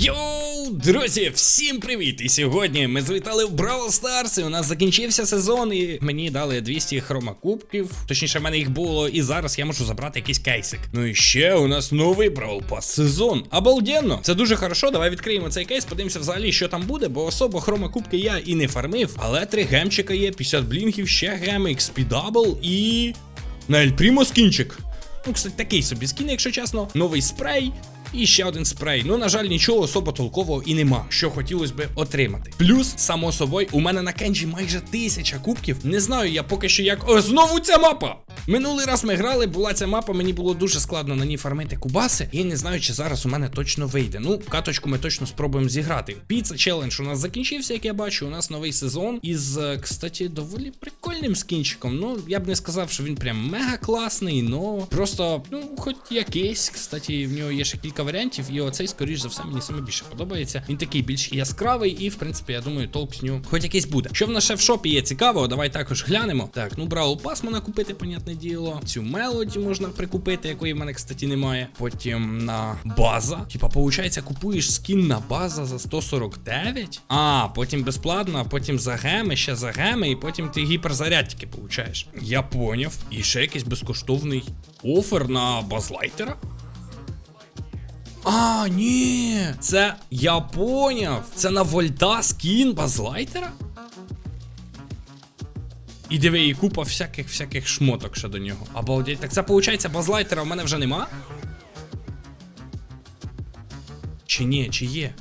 Йоу, друзі, всім привіт! І сьогодні ми завітали в Бравл Старс, і у нас закінчився сезон, і мені дали 200 хромакубків. Точніше, в мене їх було, і зараз я можу забрати якийсь кейсик. Ну і ще у нас новий Бравл Пас сезон. Обалденно! Це дуже хорошо. Давай відкриємо цей кейс, подивимося взагалі, що там буде, бо особо хромакубки я і не фармив. Але три гемчика є, 50 блінків, ще геми, XP дабл і. На Ель Прімо скінчик. Ну, кстати, такий собі скін, якщо чесно. Новий спрей. І ще один спрей. Ну, на жаль, нічого особо толкового і нема, що хотілося би отримати. Плюс, само собою, у мене на кенджі майже тисяча кубків. Не знаю я поки що як. О, знову ця мапа! Минулий раз ми грали, була ця мапа, мені було дуже складно на ній фармити кубаси. І не знаю, чи зараз у мене точно вийде. Ну, каточку ми точно спробуємо зіграти. Піца челендж у нас закінчився, як я бачу. У нас новий сезон із, е, кстати, доволі прикольним скінчиком. Ну, я б не сказав, що він прям мега класний, но просто, ну, хоч якийсь. Кстати, в нього є ще кілька варіантів, і оцей, скоріш за все, мені саме більше подобається. Він такий більш яскравий, і в принципі, я думаю, толк з нього хоч якийсь буде. Що в нас ще в шопі є цікаво, давай також глянемо. Так, ну Бравл Пас можна купити, понятне діло. Цю мелоді можна прикупити, якої в мене, кстати, немає. Потім на база. Типа, получається, купуєш скін на база за 149. А, потім безплатно, а потім за геми, ще за геми, і потім ти гіперзарядтики получаєш. Я поняв. І ще якийсь безкоштовний офер на базлайтера. А, ні, це я поняв. Це на вольта скін базлайтера? І диви, і купа всяких всяких шмоток ще до нього. Обалдеть. Так це виходить, базлайтера в мене вже нема? Чи ні, чи є?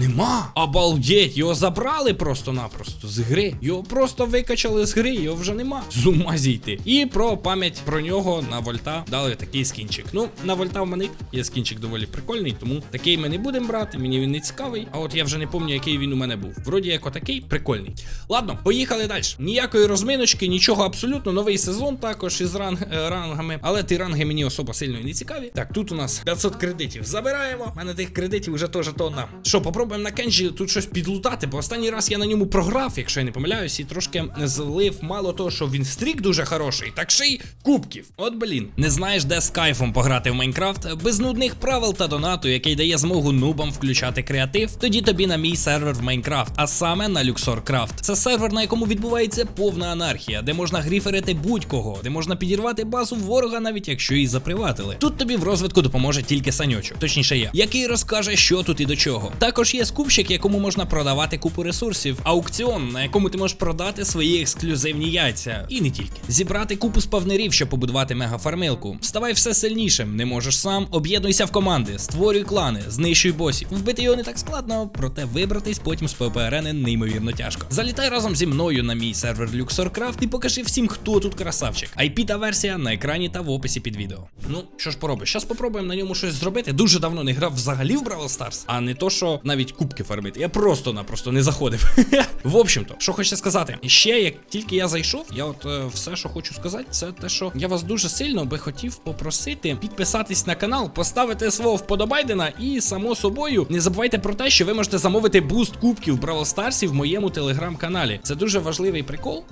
Нема. Обалдеть, його забрали просто-напросто з гри. Його просто викачали з гри, його вже нема. З ума зійти. І про пам'ять про нього на вольта дали такий скінчик. Ну, на вольта в мене є скінчик доволі прикольний, тому такий ми не будемо брати. Мені він не цікавий. А от я вже не пам'ятаю, який він у мене був. Вроді як отакий, прикольний. Ладно, поїхали далі. Ніякої розминочки, нічого абсолютно. Новий сезон також із ранг, е, рангами. Але ті ранги мені особо сильно не цікаві. Так, тут у нас 500 кредитів. Забираємо. У мене тих кредитів вже теж тонна. Що, попробуємо на кенджі тут щось підлутати, бо останній раз я на ньому програв, якщо я не помиляюсь, і трошки злив мало того, що він стрік дуже хороший, так ще й кубків. От блін. Не знаєш, де з кайфом пограти в Майнкрафт без нудних правил та донату, який дає змогу нубам включати креатив. Тоді тобі на мій сервер в Майнкрафт, а саме на Craft. Це сервер, на якому відбувається повна анархія, де можна гріферити будь-кого, де можна підірвати базу ворога, навіть якщо її заприватили. Тут тобі в розвитку допоможе тільки саньочок, точніше я, який розкаже, що тут і до чого. Також є скупщик, якому можна продавати купу ресурсів, аукціон, на якому ти можеш продати свої ексклюзивні яйця, і не тільки зібрати купу спавнерів, щоб побудувати мегафармилку. Ставай все сильнішим, не можеш сам, об'єднуйся в команди, створюй клани, знищуй босів. Вбити його не так складно, проте вибратись потім з ПВП-арени неймовірно тяжко. Залітай разом зі мною на мій сервер LuxorCraft і покажи всім, хто тут красавчик. IP та версія на екрані та в описі під відео. Ну, що ж поробиш? Зараз попробуємо на ньому щось зробити. Дуже давно не грав взагалі в Бравл Старс, а не то, що навіть кубки фармити. Я просто-напросто не заходив. в общем-то, що хочеться сказати, ще як тільки я зайшов, я от е, все, що хочу сказати, це те, що я вас дуже сильно би хотів попросити підписатись на канал, поставити свого вподобайдена і само собою не забувайте про те, що ви можете замовити буст кубків Бравл Старсі в моєму телеграм-каналі. Це дуже важливий прикол.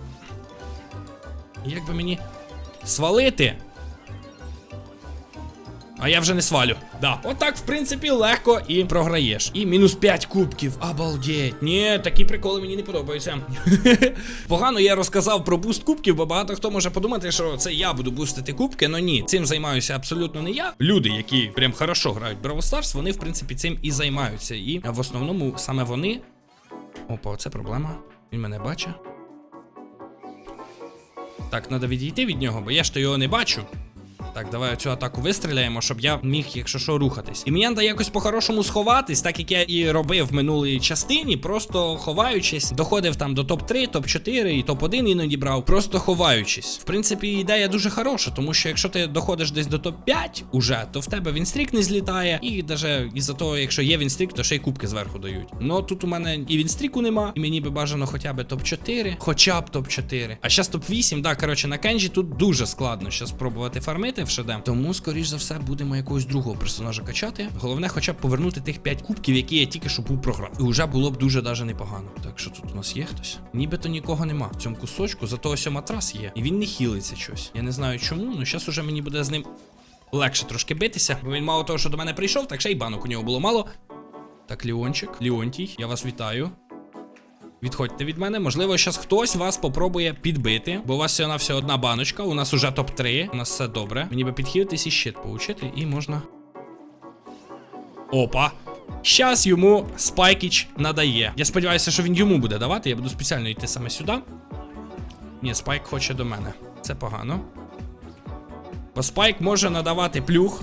Як би мені свалити? А я вже не свалю. Да. Отак, в принципі, легко і програєш. І мінус 5 кубків. Обалдеть. Ні, такі приколи мені не подобаються. Погано я розказав про буст кубків, бо багато хто може подумати, що це я буду бустити кубки, але ні, цим займаюся абсолютно не я. Люди, які прям хорошо грають в Brawl Stars, вони, в принципі, цим і займаються. І в основному саме вони. Опа, оце проблема. Він мене бачить. Так, треба відійти від нього, бо я ж то його не бачу. Так, давай цю атаку вистріляємо, щоб я міг, якщо що, рухатись. І мені якось по-хорошому сховатись, так як я і робив в минулій частині, просто ховаючись, доходив там до топ-3, топ-4 і топ-1 іноді брав, просто ховаючись. В принципі, ідея дуже хороша, тому що якщо ти доходиш десь до топ-5 уже, то в тебе вінстрік не злітає, і навіть із-за того, якщо є вінстрік, то ще й кубки зверху дають. Ну тут у мене і вінстріку нема, і мені би бажано хоча б топ-4, хоча б топ-4. А зараз топ-8, да, коротше, на кенджі тут дуже складно ще спробувати фармити в шедем. Тому, скоріш за все, будемо якогось другого персонажа качати. Головне, хоча б повернути тих 5 кубків, які я тільки що був програв. І вже було б дуже даже непогано. Так що тут у нас є хтось? Нібито нікого нема. В цьому кусочку, зато ось матрас є. І він не хілиться щось. Я не знаю чому, але зараз уже мені буде з ним легше трошки битися. Бо він мало того, що до мене прийшов, так ще й банок у нього було мало. Так, Ліончик, Ліонтій, я вас вітаю. Відходьте від мене. Можливо, зараз хтось вас попробує підбити, бо у вас всього на все одна баночка. У нас уже топ-3. У нас все добре. Мені би підхилитись і щит получити, і можна. Опа. Щас йому Спайкіч надає. Я сподіваюся, що він йому буде давати. Я буду спеціально йти саме сюди. Ні, Спайк хоче до мене. Це погано. Бо Спайк може надавати плюх.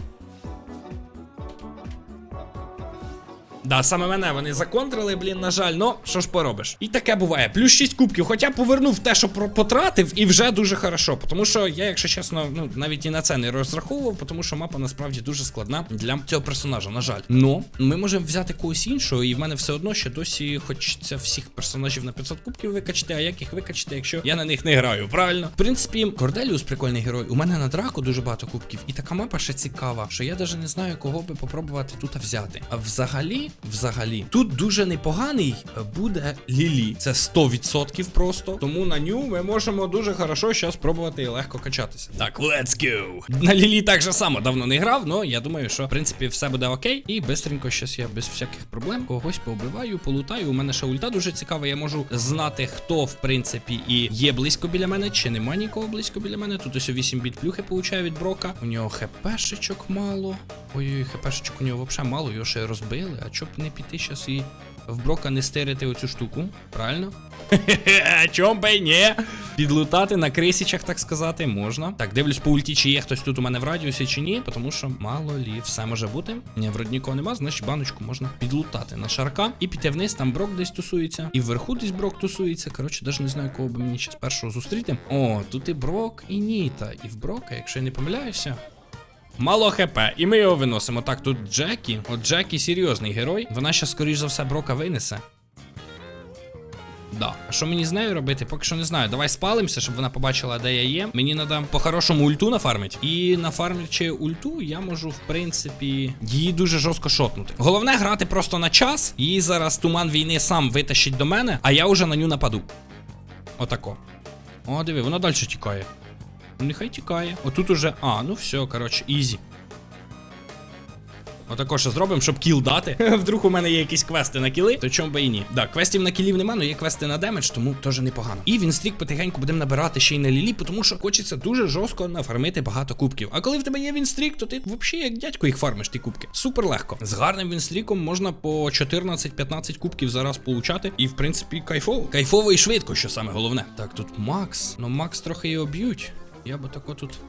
Да, саме мене вони законтрили, блін, на жаль, ну що ж поробиш. І таке буває. Плюс 6 кубків, хоча повернув те, що потратив, і вже дуже хорошо. Тому що я, якщо чесно, ну навіть і на це не розраховував, тому що мапа насправді дуже складна для цього персонажа, на жаль. Ну, ми можемо взяти когось іншого, і в мене все одно ще досі хочеться всіх персонажів на 500 кубків викачати, а як їх викачати, якщо я на них не граю, правильно? В принципі, Корделіус прикольний герой. У мене на драку дуже багато кубків, і така мапа ще цікава, що я навіть не знаю, кого би попробувати тут взяти. А взагалі, взагалі, тут дуже непоганий е, буде Лілі. Це 100% просто. Тому на ню ми можемо дуже хорошо зараз спробувати і легко качатися. Так, let's go. На Лілі так же само давно не грав, але я думаю, що в принципі все буде окей. І бистренько щас я без всяких проблем когось поубиваю, полутаю. У мене ще ульта дуже цікава. Я можу знати, хто в принципі і є близько біля мене, чи нема нікого близько біля мене. Тут ось 8 біт плюхи получаю від брока. У нього хпшечок мало. Ой-ой, хпшечок у нього взагалі мало, його ще розбили. А чоб не піти щас і в брока не стирити оцю штуку, правильно? Хе-хе, чом би ні? Підлутати на крисічах, так сказати, можна. Так, дивлюсь по ульті, чи є хтось тут у мене в радіусі, чи ні, тому що мало лі, все може бути. Ні, вроді нікого нема, значить баночку можна підлутати на шарка і піти вниз, там брок десь тусується. І вверху десь брок тусується. Коротше, навіть не знаю, кого би мені зараз першого зустріти. О, тут і брок, і ніта. І в брока, якщо я не помиляюся. Мало хп, і ми його виносимо. Так, тут Джекі. От Джекі серйозний герой. Вона ще, скоріш за все, брока винесе. Да. А що мені з нею робити? Поки що не знаю. Давай спалимося, щоб вона побачила, де я є. Мені треба по-хорошому ульту нафармити. І нафармлячи ульту, я можу, в принципі, її дуже жорстко шотнути. Головне грати просто на час. Її зараз туман війни сам витащить до мене, а я вже на ню нападу. Отако. О, диви, воно далі тікає. Ну, нехай тікає. Отут уже. А, ну все, коротше, ізі. Отако ще зробимо, щоб кіл дати. Вдруг у мене є якісь квести на кіли, то чому би і ні. Да, квестів на кілів нема, але є квести на демедж, тому теж непогано. І він стрік потихеньку будемо набирати ще й на лілі, тому що хочеться дуже жорстко нафармити багато кубків. А коли в тебе є вінстрік, то ти взагалі як дядько їх фармиш, ті кубки. Супер легко. З гарним вінстріком можна по 14-15 кубків за раз получати. І в принципі кайфово. Кайфово і швидко, що саме головне. Так, тут Макс. Ну Макс трохи його б'ють. Я би тако тут.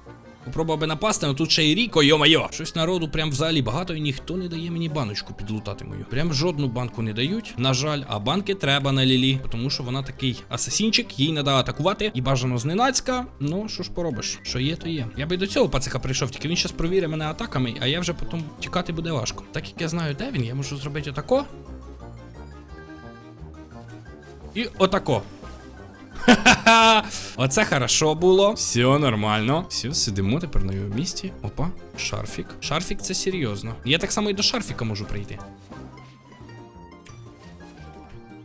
Попробував би напасти, але тут ще й Ріко, йо-майо. Щось народу прям взагалі багато і ніхто не дає мені баночку підлутати мою. Прям жодну банку не дають. На жаль, а банки треба на Лілі, тому що вона такий асасінчик, їй треба атакувати і бажано зненацька. Ну, що ж поробиш? Що є, то є. Я би до цього пацика прийшов, тільки він зараз провірить мене атаками, а я вже потім тікати буде важко. Так як я знаю, де він, я можу зробити отако. І отако. Ха-ха-ха! Оце хорошо було. Все нормально. Все, сидимо тепер на його місці. Опа, шарфік. Шарфік це серйозно. Я так само і до шарфіка можу прийти.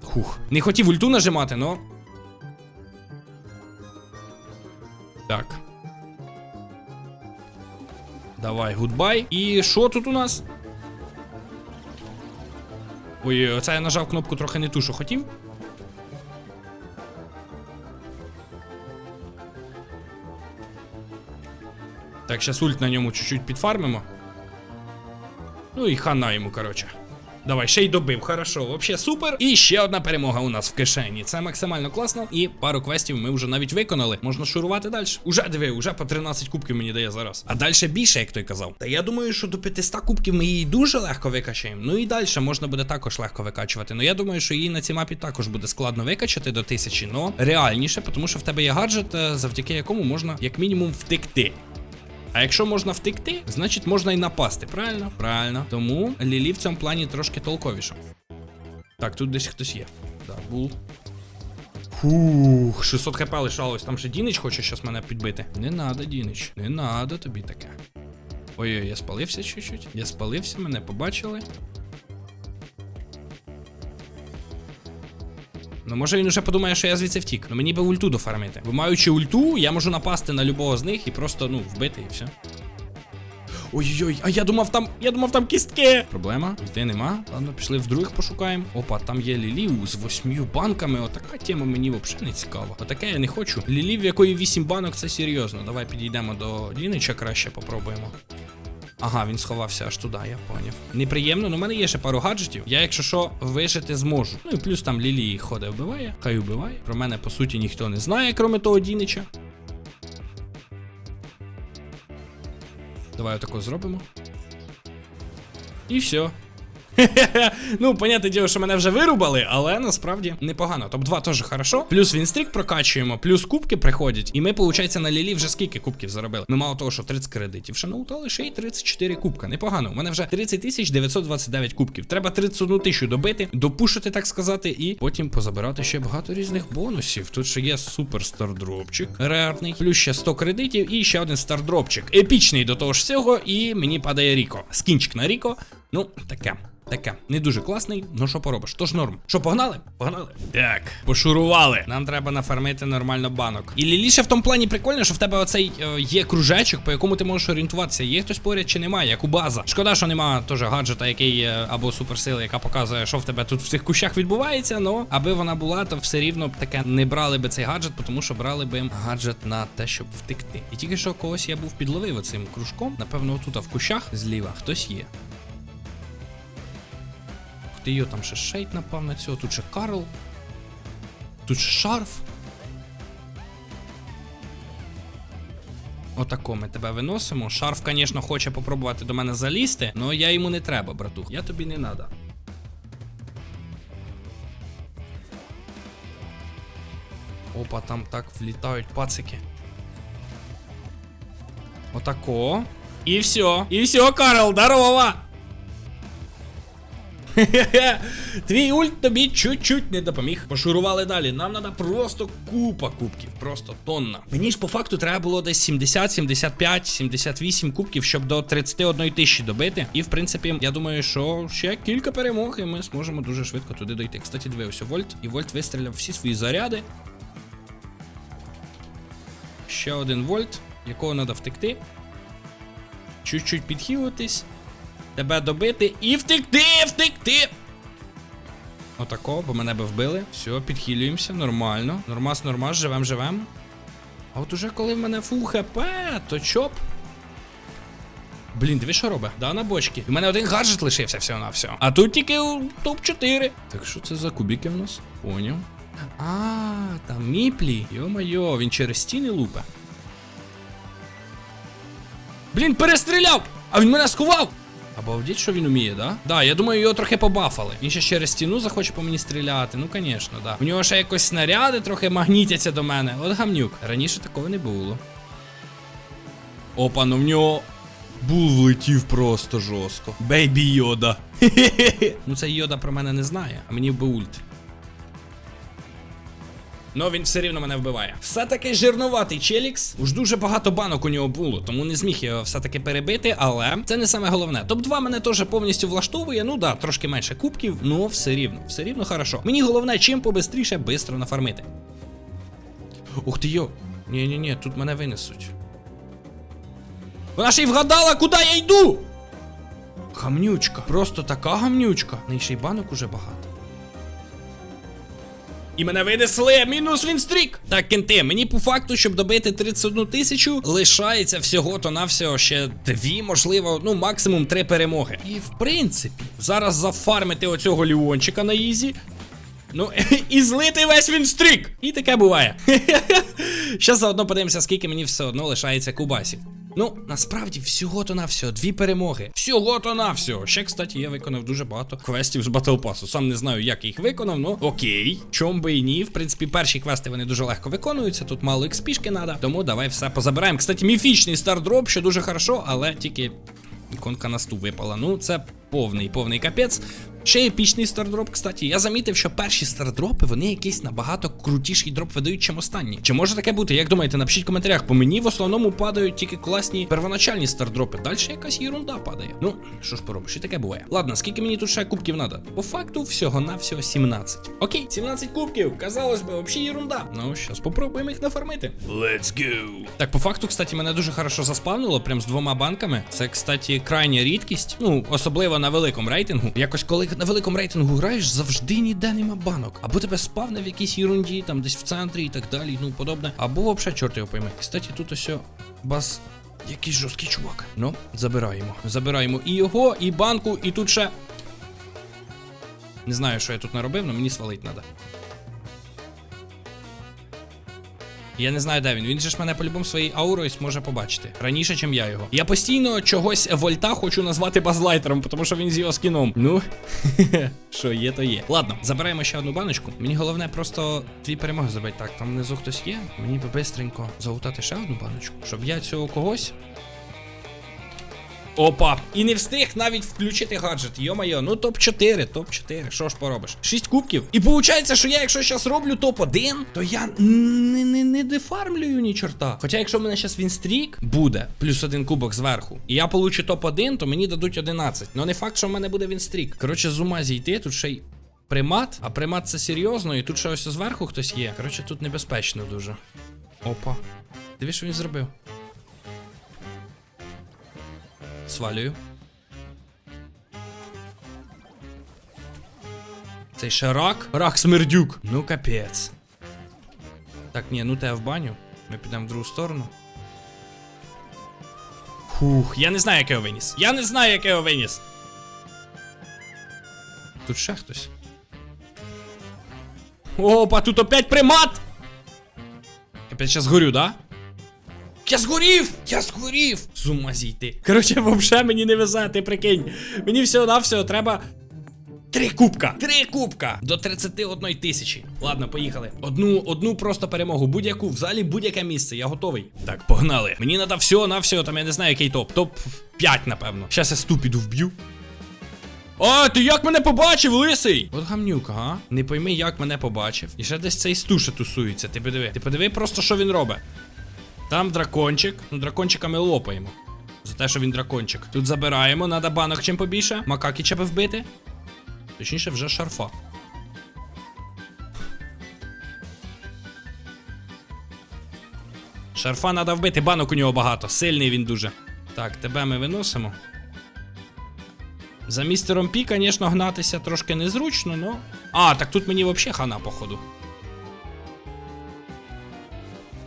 Хух. Не хотів ульту нажимати, но. Так. Давай, гудбай. І що тут у нас? Ой, оце я нажав кнопку трохи не ту, що хотів. Так, зараз ульт на ньому чуть-чуть підфармимо. Ну і хана йому, коротше. Давай, ще й добив, хорошо, вообще супер. І ще одна перемога у нас в кишені. Це максимально класно. І пару квестів ми вже навіть виконали. Можна шурувати далі. Уже диви, уже по 13 кубків мені дає зараз. А далі більше, як той казав. Та я думаю, що до 500 кубків ми її дуже легко викачаємо. Ну і далі можна буде також легко викачувати. Ну я думаю, що її на цій мапі також буде складно викачати до тисячі, но реальніше, тому що в тебе є гаджет, е, завдяки якому можна як мінімум втекти. А якщо можна втекти, значить можна і напасти, правильно? Правильно. Тому Лілі в цьому плані трошки толковіше. Так, тут десь хтось є. Так, був. Фух, 600 хп лишалось. Там ще Дінич хоче зараз мене підбити. Не надо, Дінич, не надо тобі таке. Ой-ой, я спалився чуть-чуть. Я спалився, мене побачили. Ну, може він уже подумає, що я звідси втік. Ну мені би ульту дофармити. Бо маючи ульту, я можу напасти на любого з них і просто, ну, вбити і все. Ой-ой-ой, а я думав там, я думав там кістки. Проблема, йти нема. Ладно, пішли в пошукаємо. Опа, там є лілів з восьмью банками. Отака тема мені взагалі не цікава. Отаке я не хочу. Лілі, в якої вісім банок, це серйозно. Давай підійдемо до Лінича краще попробуємо. Ага, він сховався аж туди, я поняв. Неприємно, але в мене є ще пару гаджетів. Я, якщо що, вижити зможу. Ну і плюс там Лілії ходить, вбиває, хай вбиває. Про мене, по суті, ніхто не знає, крім того Дінича. Давай отако зробимо. І все. ну, понятне діло, що мене вже вирубали, але насправді непогано. Топ-2 теж хорошо. Плюс вінстрік прокачуємо, плюс кубки приходять. І ми, виходить, на лілі вже скільки кубків заробили. Ми мало того, що 30 кредитів шаноутали, ще й 34 кубка. Непогано. У мене вже 30 тисяч 929 кубків. Треба 31 тисячу добити, допушити, так сказати, і потім позабирати ще багато різних бонусів. Тут ще є супер стардропчик, рарний, плюс ще 100 кредитів і ще один стардропчик. Епічний до того ж всього, і мені падає Ріко. Скінчик на Ріко. Ну, таке. Таке, не дуже класний, ну що поробиш? Тож норм. Що, погнали? Погнали. Так, пошурували. Нам треба нафармити нормально банок. І ліліше в тому плані прикольно, що в тебе оцей е, є кружечок, по якому ти можеш орієнтуватися. Є хтось поряд чи немає, як у база. Шкода, що немає теж гаджета, який е, або суперсили, яка показує, що в тебе тут в цих кущах відбувається. Ну, аби вона була, то все рівно б таке не брали би цей гаджет, тому що брали би гаджет на те, щоб втекти. І тільки що когось я був підловив оцим кружком. Напевно, отут в кущах зліва хтось є. Ти йо, там ще шейт напав на цього, тут ще Карл. Тут ще шарф. Отако ми тебе виносимо. Шарф, звісно, хоче попробувати до мене залізти, але я йому не треба, братух. Я тобі не надо. Опа, там так влітають пацики. Отако. І все. І все, Карл, здорово! Твій ульт тобі чуть-чуть не допоміг. Пошурували далі. Нам треба просто купа кубків, просто тонна. Мені ж по факту треба було десь 70, 75, 78 кубків, щоб до 31 тисячі добити. І в принципі, я думаю, що ще кілька перемог, і ми зможемо дуже швидко туди дойти. Кстати, дивився Вольт, і Вольт вистріляв всі свої заряди. Ще один вольт, якого треба втекти. Чуть-чуть підхилитись. Тебе добити і втекти, втекти. Отако, бо мене би вбили. Все, підхилюємося, нормально. Нормас, нормас, живем, живем. А от уже коли в мене фул хп, то чоп. Блін, диви, що робить? Да, на бочки. У мене один гаджет лишився всього на все. А тут тільки топ-4. Так що це за кубики в нас? Поняв. А, там міплі. Йо-майо, він через стіни лупе. Блін, перестріляв! А він мене сховав! Обалдіть, що він уміє, да? Да, я думаю, його трохи побафали. Він ще через стіну захоче по мені стріляти. Ну, звісно, да. У нього ще якось снаряди трохи магнітяться до мене. От гамнюк. Раніше такого не було. Опа, ну в нього. Бул влетів просто жорстко. Бейбі йода. ну цей йода про мене не знає, а мені би ульт. Ну він все рівно мене вбиває. Все-таки жирнуватий Челікс. Уж дуже багато банок у нього було, тому не зміг його все-таки перебити, але це не саме головне. Топ-2 мене теж повністю влаштовує. Ну да, трошки менше кубків, ну все рівно, все рівно хорошо. Мені головне, чим побистріше бистро нафармити. Ух ти йо. Ні-ні-ні, тут мене винесуть. Вона ще й вгадала, куди я йду! Гамнючка. Просто така гамнючка. На ще й банок уже багато. І мене винесли, мінус вінстрік. Так, кенти, мені по факту, щоб добити 31 тисячу, лишається всього-то навсього ще дві, можливо, ну максимум три перемоги. І в принципі, зараз зафармити оцього ліончика на ізі. Ну, і злити весь вінстрік. І таке буває. Щас заодно подивимося, скільки мені все одно лишається кубасів. Ну, насправді, всього-то на всього, дві перемоги. Всього-то на всього. Ще, кстати, я виконав дуже багато квестів з Pass. Сам не знаю, як їх виконав, ну окей. Чом би і ні. В принципі, перші квести вони дуже легко виконуються. Тут мало експішки треба. Тому давай все позабираємо. Кстати, міфічний стардроп, що дуже хорошо, але тільки іконка на сту випала. Ну, це повний, повний капець. Ще епічний стардроп, кстати. Я замітив, що перші стардропи вони якийсь набагато крутіший дроп видають, чим останні. Чи може таке бути? Як думаєте, напишіть в коментарях, бо мені в основному падають тільки класні первоначальні стардропи. Далі якась єрунда падає. Ну, що ж поробиш, і таке буває. Ладно, скільки мені тут ще кубків треба? По факту всього-навсього 17. Окей, 17 кубків. Казалось би, взагалі єрунда. Ну, щас попробуємо їх нафармити. Let's go. Так, по факту, кстати, мене дуже хорошо заспавнило, прям з двома банками. Це, кстати, крайня рідкість. Ну, особливо на великому рейтингу. Якось, коли на великому рейтингу граєш, завжди ніде нема банок. Або тебе спавне в якійсь ерунді, там десь в центрі і так далі, ну подобне. Або взагалі чорт його пойме. Кстати, тут ось бас. Якийсь жорсткий чувак. Ну, забираємо. Забираємо і його, і банку, і тут ще. Не знаю, що я тут наробив, але мені свалить треба. Я не знаю, де він. Він же ж мене по-любому своєю аурою зможе побачити. Раніше, ніж я його. Я постійно чогось вольта хочу назвати базлайтером, тому що він з його скіном. Ну, що є, то є. Ладно, забираємо ще одну баночку. Мені головне просто дві перемоги забити. Так, там внизу хтось є. Мені би бистренько залутати ще одну баночку, щоб я цього когось. Опа, і не встиг навіть включити гаджет. Йо-майо, ну топ-4, топ-4. Що ж поробиш? 6 кубків. І виходить, що я, якщо зараз роблю топ-1, то я не, не, не дефармлюю ні чорта. Хоча, якщо в мене зараз вінстрік буде, плюс один кубок зверху, і я получу топ-1, то мені дадуть 11. Ну не факт, що в мене буде вінстрік. Коротше, з ума зійти, тут ще й примат, а примат це серйозно, і тут ще ось зверху хтось є. Коротше, тут небезпечно дуже. Опа. Диви, що він зробив. Свалюю. Цей ще рак? Рак смердюк. Ну капець. Так, ні, ну тебе в баню. Ми підемо в другу сторону. Фух, я не знаю, як я його виніс. Я не знаю, як я його виніс. Тут ще хтось. Опа, тут опять примат! Опять сейчас горю, да? Я згорів! Я згорів! З ума зійти. Коротше, взагалі мені не везе, ти прикинь. Мені всього-навсього треба. Три кубка! Три кубка! До 31 тисячі. Ладно, поїхали. Одну, одну просто перемогу. Будь-яку, в залі будь-яке місце. Я готовий. Так, погнали. Мені треба всього на всього, там я не знаю, який топ. Топ 5, напевно. Щас я ступіду вб'ю. А, ти як мене побачив, лисий? От гамнюк, ага. Не пойми, як мене побачив. І ще десь цей стуша тусується. Ти подиви. Ти подиви просто, що він робить. Там дракончик. Ну, дракончика ми лопаємо. За те, що він дракончик. Тут забираємо, надо банок чим побільше. Макакіча би вбити. Точніше, вже шарфа. Шарфа треба вбити, банок у нього багато. Сильний він дуже. Так, тебе ми виносимо. За містером Пі, звісно, гнатися трошки незручно, но. А, так тут мені взагалі хана, походу.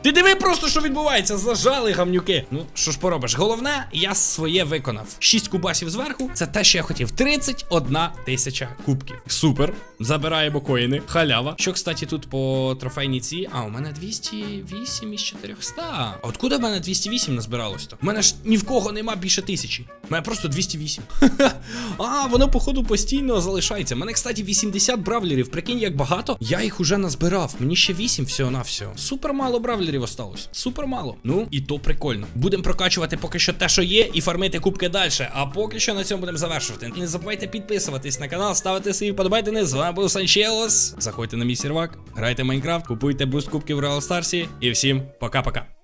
Ти диви просто, що відбувається, зажали гамнюки. Ну, що ж поробиш? Головне, я своє виконав. 6 кубасів зверху. Це те, що я хотів. 31 тисяча кубків. Супер. Забираємо коїни. Халява. Що, кстати, тут по трофейній ці. А, у мене 208 із 400. А откуда в мене 208 назбиралось то? У мене ж ні в кого нема більше тисячі. У мене просто 208. а, воно, походу, постійно залишається. У мене, кстати, 80 бравлерів. Прикинь, як багато. Я їх уже назбирав. Мені ще 8 всього на всього. Супер мало бравлерів осталось. Супер мало. Ну, і то прикольно. Будемо прокачувати поки що те, що є, і фармити кубки далі. А поки що на цьому будемо завершувати. Не забувайте підписуватись на канал, ставити свої вподобайки. З вами був Санчелос. Заходьте на мій сервак, грайте Майнкрафт, купуйте буст кубків в Реал Старсі. І всім пока-пока.